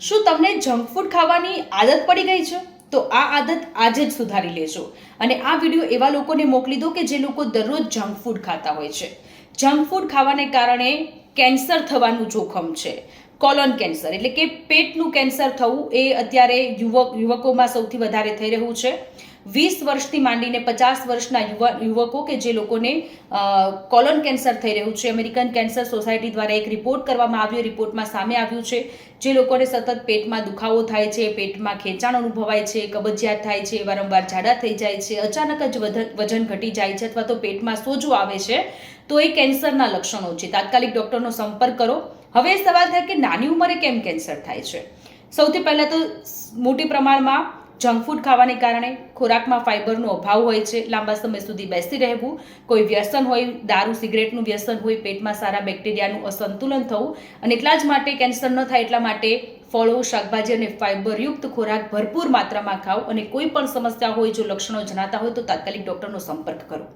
શું તમને junk food ખાવાની આદત પડી ગઈ છે? તો આ આદત આજે જ સુધારી લેજો. અને આ વીડિયો એવા લોકોને મોકલી દો કે જે લોકો દરરોજ જંક ફૂડ ખાતા હોય છે. જંક ફૂડ ખાવાને કારણે કેન્સર થવાનું જોખમ છે. કોલોન કેન્સર, એટલે કે પેટનું કેન્સર થવું એ અત્યારે યુવક, યુવકોમાં સૌથી વધારે થઈ રહ્યું છે. વીસ વર્ષથી માંડીને પચાસ વર્ષના યુવા, યુવકો કે જે લોકોને કોલોન કેન્સર થઈ રહ્યું છે. અમેરિકન કેન્સર સોસાયટી દ્વારા એક રિપોર્ટ કરવામાં આવ્યો. રિપોર્ટમાં સામે આવ્યું છે જે લોકોને સતત પેટમાં દુખાવો થાય છે, પેટમાં ખેંચાણ અનુભવાય છે, કબજિયાત થાય છે, વારંવાર ઝાડા થઈ જાય છે, અચાનક જ વજન ઘટી જાય છે અથવા તો પેટમાં સોજો આવે છે. તો એ કેન્સરના લક્ષણો છે. તાત્કાલિક ડૉક્ટરનો સંપર્ક કરો. હવે સવાલ થાય કે નાની ઉંમરે કેમ કેન્સર થાય છે? સૌથી પહેલાં તો મોટી પ્રમાણમાં જંક ફૂડ ખાવાને કારણે ખોરાકમાં ફાઇબરનો અભાવ હોય છે, લાંબા સમય સુધી બેસી રહેવું, કોઈ વ્યસન હોય, દારૂ, સિગરેટનું વ્યસન હોય, પેટમાં સારા બેક્ટેરિયાનું અસંતુલન થવું, અને એટલા જ માટે કેન્સર ન થાય એટલા માટે ફળો, શાકભાજી અને ફાઇબરયુક્ત ખોરાક ભરપૂર માત્રામાં ખાઓ, અને કોઈ પણ સમસ્યા હોય, જો લક્ષણો જણાતા હોય તો તાત્કાલિક ડૉક્ટરનો સંપર્ક કરો.